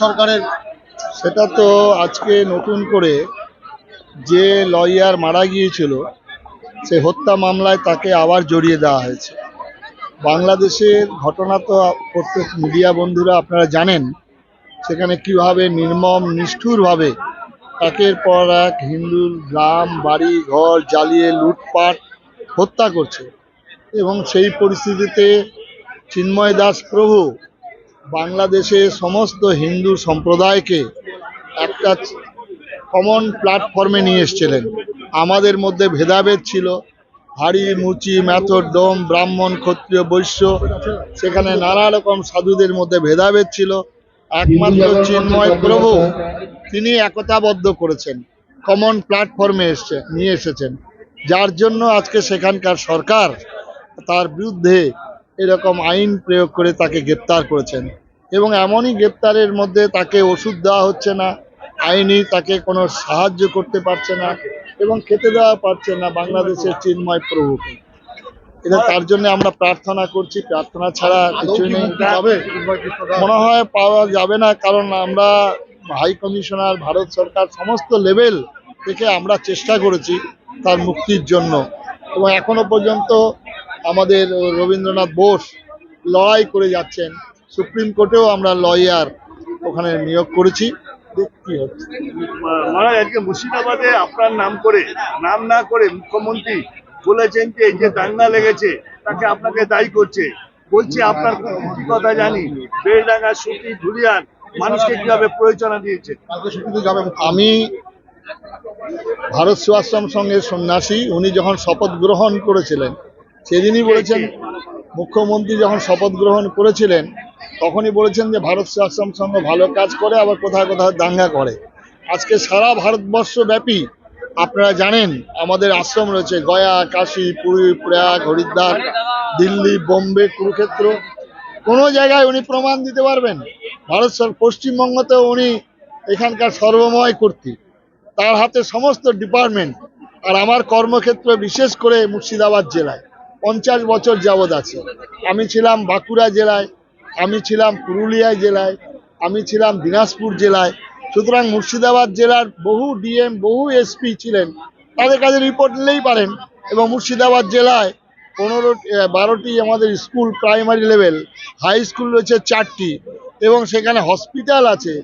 সরকারের। সেটা তো আজকে নতুন করে যে লয়ার মারা গিয়েছিল, সে হত্যা মামলায় তাকে আবার জড়িয়ে দেওয়া হয়েছে। বাংলাদেশের ঘটনা তো প্রত্যেক মিডিয়া বন্ধুরা আপনারা জানেন, সেখানে কীভাবে নির্মম, নিষ্ঠুরভাবে একের পর এক হিন্দুর গ্রাম, বাড়ি, ঘর জ্বালিয়ে লুটপাট, হত্যা করছে। এবং সেই পরিস্থিতিতে চিন্ময় দাস প্রভু বাংলাদেশে সমস্ত হিন্দু সম্প্রদায়কে একটা কমন প্ল্যাটফর্মে নিয়ে এসেছিলেন। আমাদের মধ্যে ভেদাভেদ ছিল। হাড়ি, মুচি ম্যাথর ডোম, ব্রাহ্মণ, ক্ষত্রিয়, বৈশ্য, সেখানে নানা রকম সাধুদের মধ্যে ভেদাভেদ ছিল। একমাত্র চিন্ময় প্রভু, তিনি একতাবদ্ধ করেছেন কমন প্ল্যাটফর্মে এসছে, নিয়ে এসেছেন। যার জন্য আজকে সেখানকার সরকার তার বিরুদ্ধে এরকম আইন প্রয়োগ করে তাকে গ্রেপ্তার করেছেন। এবং এমনই গ্রেপ্তারের মধ্যে তাকে ওষুধ দেওয়া হচ্ছে না, আইনি তাকে কোনো সাহায্য করতে পারছে না এবং খেতে দেওয়া পারছে না বাংলাদেশের চিন্ময় প্রভুকে। এটা তার জন্য আমরা প্রার্থনা করছি, প্রার্থনা ছাড়া কিছুই নেই? মনে হয় পাওয়া যাবে না, কারণ আমরা হাই কমিশনার, ভারত সরকার সমস্ত লেভেল থেকে আমরা চেষ্টা করেছি তার মুক্তির জন্য। এবং এখনও পর্যন্ত আমাদের রবীন্দ্রনাথ বোস লড়াই করে যাচ্ছেন। সুপ্রিম কোর্টেও আমরা লয়ার ওখানে নিয়োগ করেছি। দেখি কি হচ্ছে। মহারাজ আজকে মুর্শিদাবাদে আপনার নাম করে নাম না করে মুখ্যমন্ত্রী বলেছেন যে এই যে দাঙ্গা লেগেছে তাকে আপনাকে দায়ী করছে। বলছি আপনার কথা জানি বেলডাঙ্গা সুতি ধুলিয়ান মানুষকে কীভাবে প্রয়োজনা দিয়েছে? আমি ভারত সেবাশ্রম সঙ্গে সন্ন্যাসী উনি যখন শপথ গ্রহণ করেছিলেন সেদিনই বলেছেন মুখ্যমন্ত্রী যখন শপথ গ্রহণ করেছিলেন তখনই বলেছেন যে ভারত আশ্রম সংঘ ভালো কাজ করে, আবার কোথায় কোথায় দাঙ্গা করে। আজকে সারা ভারতবর্ষ ব্যাপী আপনারা জানেন, আমাদের আশ্রম রয়েছে গয়া, কাশী, পুরী, প্রয়াগ, হরিদ্বার, দিল্লি, বোম্বে, কুরুক্ষেত্র। কোনো জায়গায় উনি প্রমাণ দিতে পারবেন। ভারত পশ্চিমবঙ্গতেও উনি এখানকার সর্বময় কর্তৃক তার হাতে সমস্ত ডিপার্টমেন্ট। আর আমার কর্মক্ষেত্র বিশেষ করে মুর্শিদাবাদ জেলায়। পঞ্চাশ বছর যাবৎ আছে। আমি ছিলাম বাঁকুড়া জেলায়। আমি ছিলাম পুরুলিয়া জেলায়, আমি ছিলাম দিনাজপুর জেলায়। সুতরাং মুর্শিদাবাদ জেলার বহু ডিএম, বহু এসপি ছিলেন। তাদের কাছে রিপোর্ট নিলেই পারেন এবং মুর্শিদাবাদ জেলায় পনেরো বারোটি আমাদের school primary level high school রয়েছে চারটি এবং সেখানে হসপিটাল আছে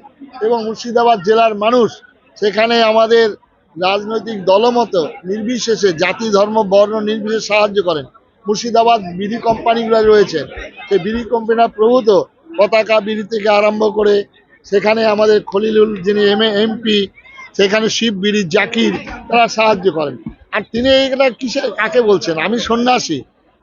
এবং মুর্শিদাবাদ জেলার মানুষ সেখানে আমাদের রাজনৈতিক দলমত নির্বিশেষে জাতি, ধর্ম, বর্ণ নির্বিশেষে সাহায্য করেন। মুর্শিদাবাদ বিড়ি কোম্পানিগুলো রয়েছে। সেই বিড়ি কোম্পানির প্রভূত পতাকা বিড়ি থেকে আরম্ভ করে সেখানে আমাদের খলিলুল যিনি এম এমপি সেখানে শিব বিড়ি জাকির তারা সাহায্য করেন। আর তিনি এটা কিসে কাকে বলছেন? আমি সন্ন্যাসী।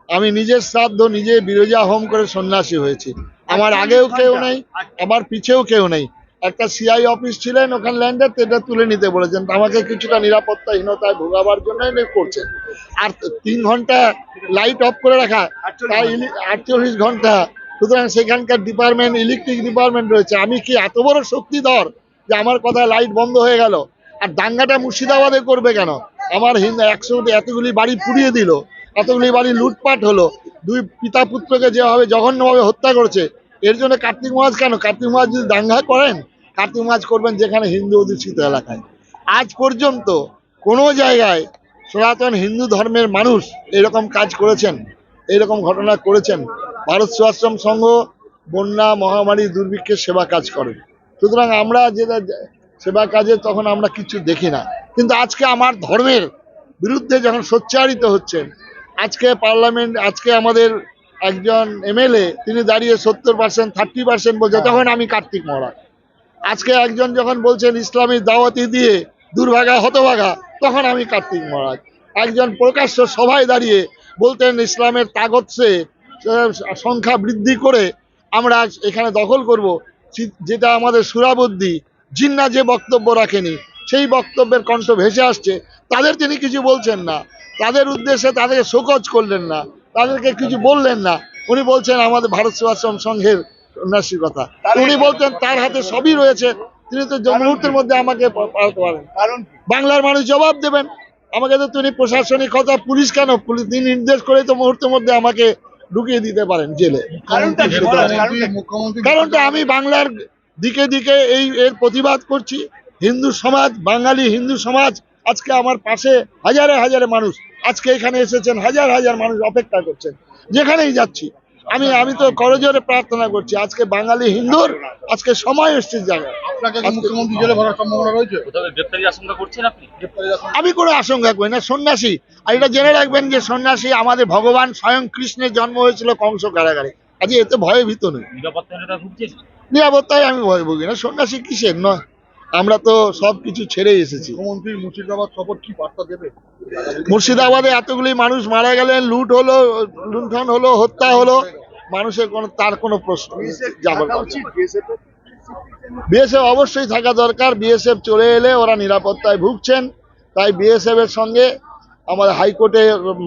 আমি নিজের শ্রাদ্ধ নিজে বিরোজা হোম করে সন্ন্যাসী হয়েছি। আমার আগেও কেউ নেই আমার পিছেও কেউ নেই। একটা সিআই অফিস ছিলেন ওখানে ল্যান্ডার এটা তুলে নিতে বলেছেন। আমাকে কিছুটা নিরাপত্তাহীনতায় ভোগাবার জন্য করছেন। আর তিন ঘণ্টা লাইট অফ করে রাখা আটচল্লিশ ঘণ্টা। সুতরাং সেখানকার ডিপার্টমেন্ট ইলেকট্রিক ডিপার্টমেন্ট রয়েছে। আমি কি এত বড় শক্তিধর যে আমার কথায় লাইট বন্ধ হয়ে গেল? আর দাঙ্গাটা মুর্শিদাবাদে করবে কেন? আমার হিন্দু একশো এতগুলি বাড়ি পুড়িয়ে দিল এতগুলি বাড়ি লুটপাট হলো। দুই পিতা পুত্রকে যেভাবে জঘন্যভাবে হত্যা করেছে এর জন্য কার্তিক মাস কেন? কার্তিক মাস যদি দাঙ্গা করেন কার্তিক মাস করবেন যেখানে হিন্দু অধিষ্ঠিত এলাকায়। আজ পর্যন্ত কোনো জায়গায় সনাতন হিন্দু ধর্মের মানুষ এরকম কাজ করেছেন এরকম ঘটনা করেছেন। ভারত সেবাশ্রম সংঘ বন্যা মহামারী দুর্ভিক্ষের সেবা কাজ করেন সুতরাং আমরা যেটা সেবা কাজে তখন আমরা কিছু দেখি না। কিন্তু আজকে আমার ধর্মের বিরুদ্ধে যখন সোচ্চারিত হচ্ছেন আজকে পার্লামেন্ট আজকে আমাদের একজন এমএলএ তিনি দাঁড়িয়ে সত্তর পার্সেন্ট থার্টি পার্সেন্ট বলছে তখন আমি কার্তিক মহারাজ। আজকে একজন যখন বলছেন ইসলামী দাওয়াতি দিয়ে দুর্ভাগা, হতভাগা, তখন আমি কার্তিক মহারাজ। একজন প্রকাশ্য সভায় দাঁড়িয়ে বলতেন, ইসলামের তাগতসে সংখ্যা বৃদ্ধি করে আমরা এখানে দখল করব। যেটা আমাদের সুরাবুদ্ধি, জিন্না যে বক্তব্য রাখেনি, সেই বক্তব্যের কণ্ঠ ভেসে আসছে। তাদের তিনি কিছু বলছেন না। তাদের উদ্দেশ্যে তাদেরকে শোকজ করলেন না। তাদেরকে কিছু বললেন না। উনি বলছেন, আমাদের ভারত সেবাশ্রম সংঘের কথা। উনি বলতেন তার হাতে সবই রয়েছে তিনি তো মুহূর্তের মধ্যে আমাকে পাঠাতে পারেন কারণ বাংলার মানুষ জবাব দেবেন। আমাকে তো তিনি প্রশাসনিক কথা পুলিশ কেন? পুলিশ তিনি নির্দেশ করে তো মুহূর্তের মধ্যে আমাকে ঢুকিয়ে দিতে পারেন জেলে। কারণটা আমি বাংলার দিকে দিকে এই এর প্রতিবাদ করছি। হিন্দু সমাজ বাঙালি হিন্দু সমাজ আজকে আমার পাশে হাজারে হাজারে মানুষ আজকে এখানে এসেছেন হাজার হাজার মানুষ অপেক্ষা করছেন। যেখানেই যাচ্ছি আমি আমি তো করজোরে প্রার্থনা করছি। আজকে বাঙালি হিন্দুর আজকে সময় এসছে জায়গায়। আমি কোনো আশঙ্কা করি না সন্ন্যাসী। আর এটা জেনে রাখবেন যে সন্ন্যাসী আমাদের ভগবান স্বয়ং কৃষ্ণের জন্ম হয়েছিল কংস কারাগারে। আজকে এতে ভয়ে ভীত নই। নিরাপত্তায় আমি ভয় ভুগি না। সন্ন্যাসী কিসের? নয়। আমরা তো সব কিছু ছেড়ে এসেছি। মুখ্যমন্ত্রী মুর্শিদাবাদ সফর কি বার্তা দেবে? মুর্শিদাবাদে এতগুলি মানুষ মারা গেলেন লুট হলো লুণ্ঠন হলো হত্যা হলো মানুষের কোনো তার কোনো প্রশ্ন। যাবার বিএসএফ বিএসএফ অবশ্যই থাকা দরকার। বিএসএফ চলে এলে ওরা নিরাপত্তায় ভুগছেন। তাই বিএসএফ এর সঙ্গে আমাদের হাইকোর্টে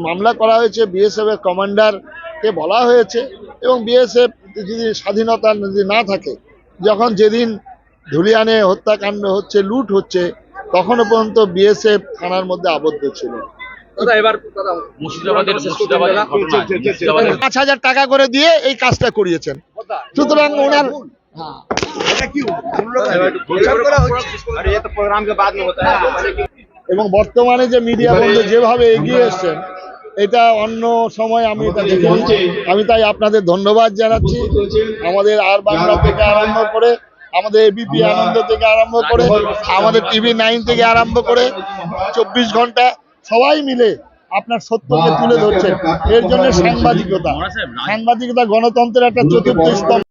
মামলা করা হয়েছে। বিএসএফ এর কমান্ডারকে বলা হয়েছে। এবং বিএসএফ যদি স্বাধীনতা যদি না থাকে যখন যেদিন ধুলিয়ানে হত্যাকাণ্ড হচ্ছে লুট হচ্ছে তখনও পর্যন্ত বিএসএফ থানার মধ্যে আবদ্ধ ছিল। পাঁচ হাজার টাকা করে দিয়ে এই কাজটা করিয়েছেন। সুতরাং ওনার হচ্ছে এবং বর্তমানে যে মিডিয়া বন্ধু যেভাবে এগিয়ে এসছেন এটা অন্য সময় আমি আমি তাই আপনাদের ধন্যবাদ জানাচ্ছি। আমাদের আর বাংলা থেকে আরম্ভ করে আমাদের এবিপি আনন্দ থেকে আরম্ভ করে আমাদের টিভি নাইন থেকে আরম্ভ করে চব্বিশ ঘণ্টা সবাই মিলে আপনার সত্যকে তুলে ধরছেন। এর জন্য সাংবাদিকতা। সাংবাদিকতা গণতন্ত্রের একটা চতুর্থ স্তম্ভ।